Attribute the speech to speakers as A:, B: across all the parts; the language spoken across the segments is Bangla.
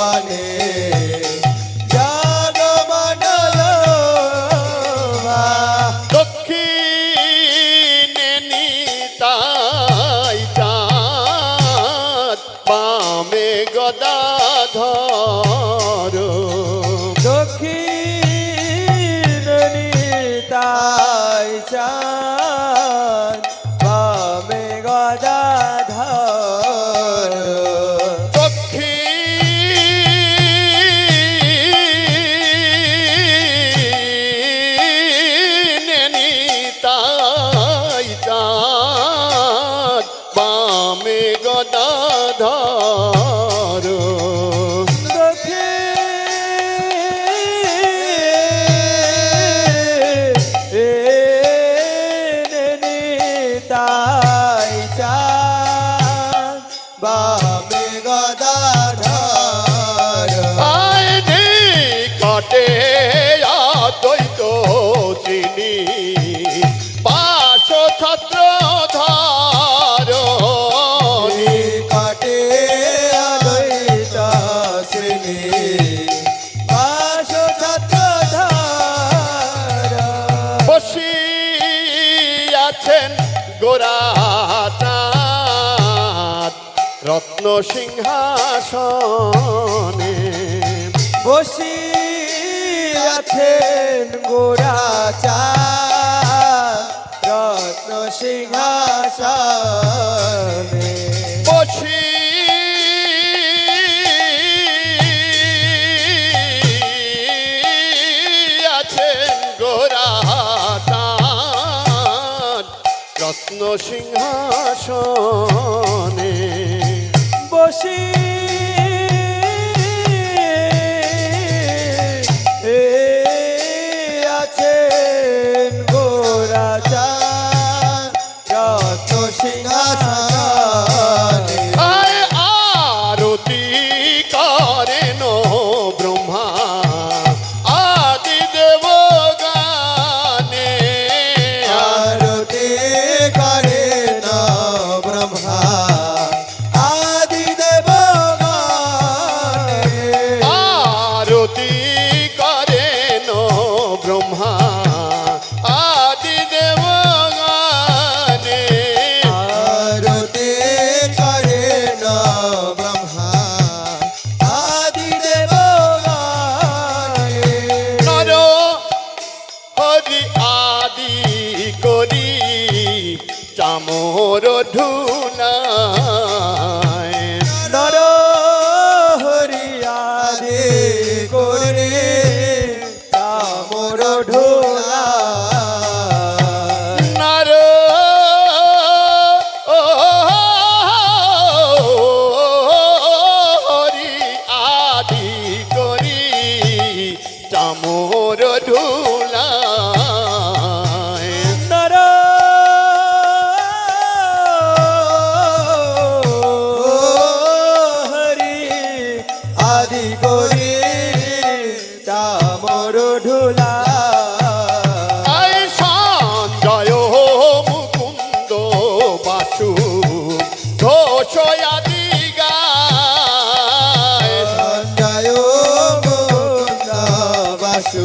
A: भवानी আছেন গোরানাথ রত্ন সিংহাসনে।
B: বসি আছেন গোরাচা রত্ন সিংহাসন।
A: সিংহাসন।
B: না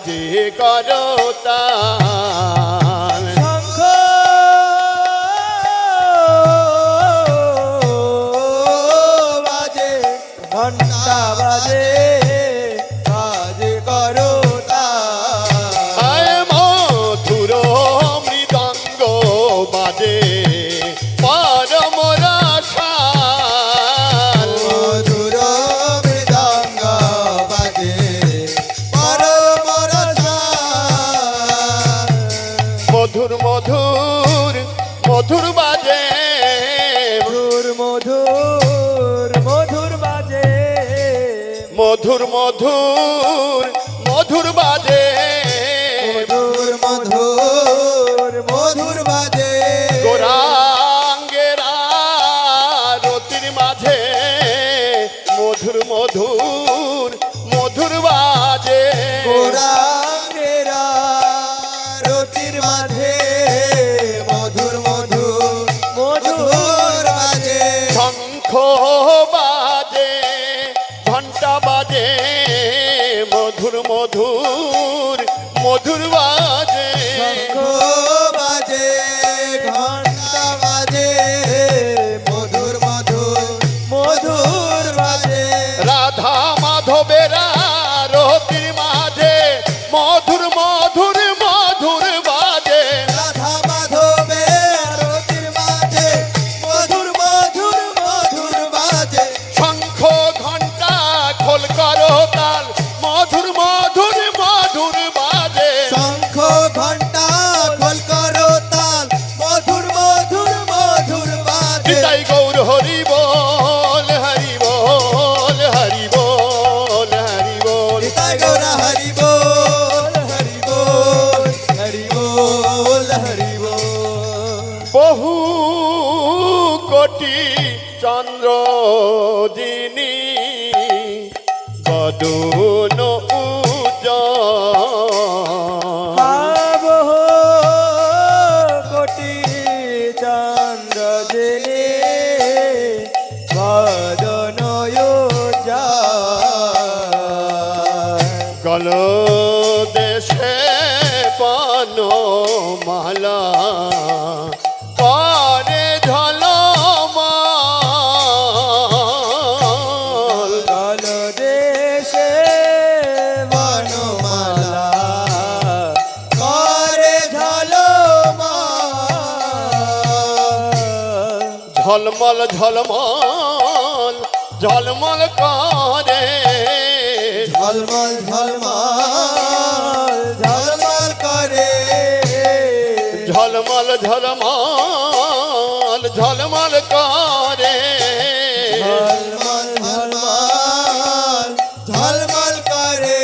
B: কাজে
A: করতা। মধুর মধুর বাজে। বহু কোটি চন্দ্র যিনি বদন
B: বহু কোটি চন্দ্র যিনি বদন
A: গল দেশে পান মালা ঝলমল ঝলমল করে।
B: ঝলমল ঝলমল ঝলমল করে।
A: ঝলমল ঝলমল ঝলমল করে।
B: ঝলমল ঝলমল ঝলমল করে।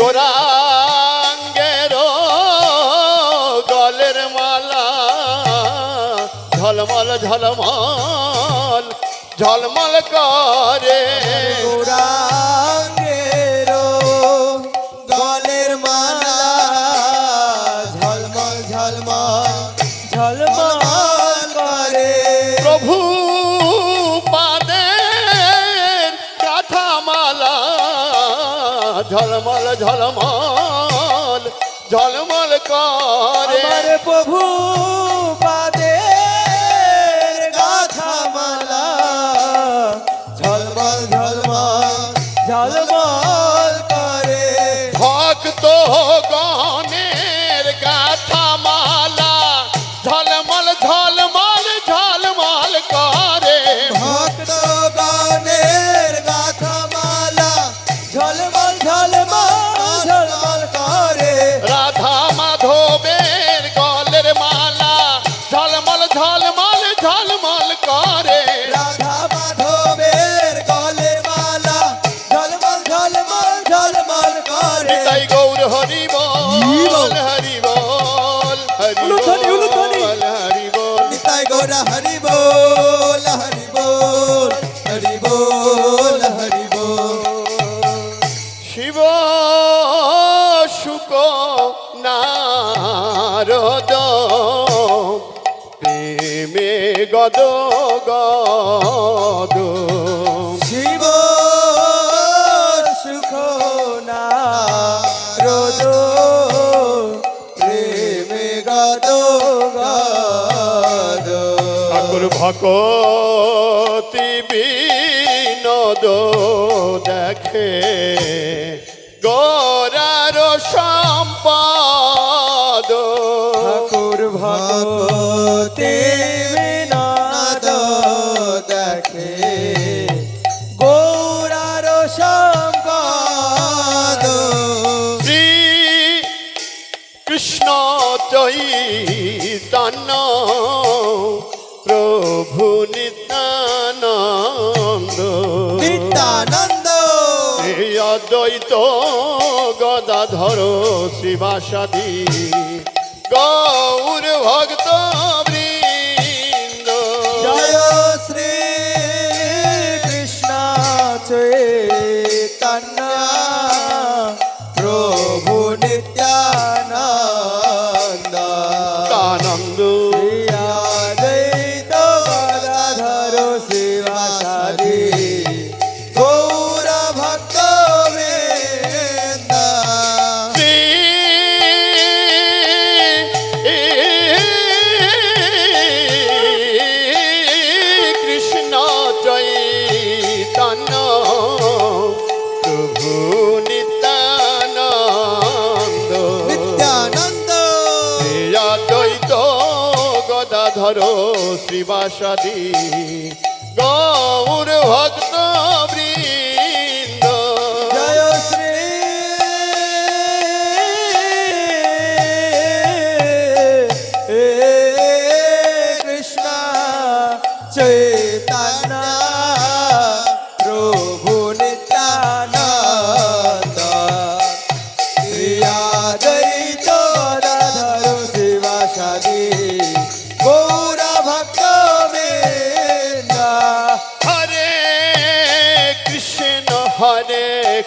A: গোরা ঝলমল ঝলমল ঝলমল করে।
B: মালা ঝলমল ঝলমল ঝলমল করে।
A: প্রভু পাদে ঝলমল ঝলমল ঝলমল
B: প্রভু Hello. बोल हरि बोल हरि
A: ভকতি বিনোদ দেখে। গোরার সম্পদ।
B: ঠাকুর
A: নিতানন্দ
B: নিতানন্দ
A: অদ্বৈত গদাধর
B: শিবাসাদী। গৌর ভক্ত
A: নিবাসাদি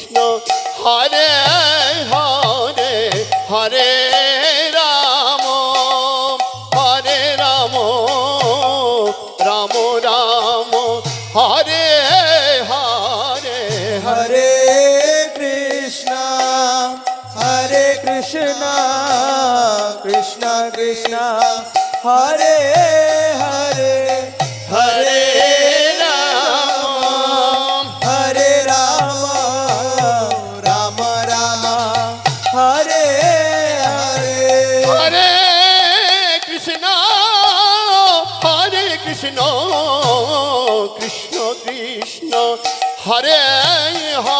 A: কৃষ্ণ হরে হরে হরে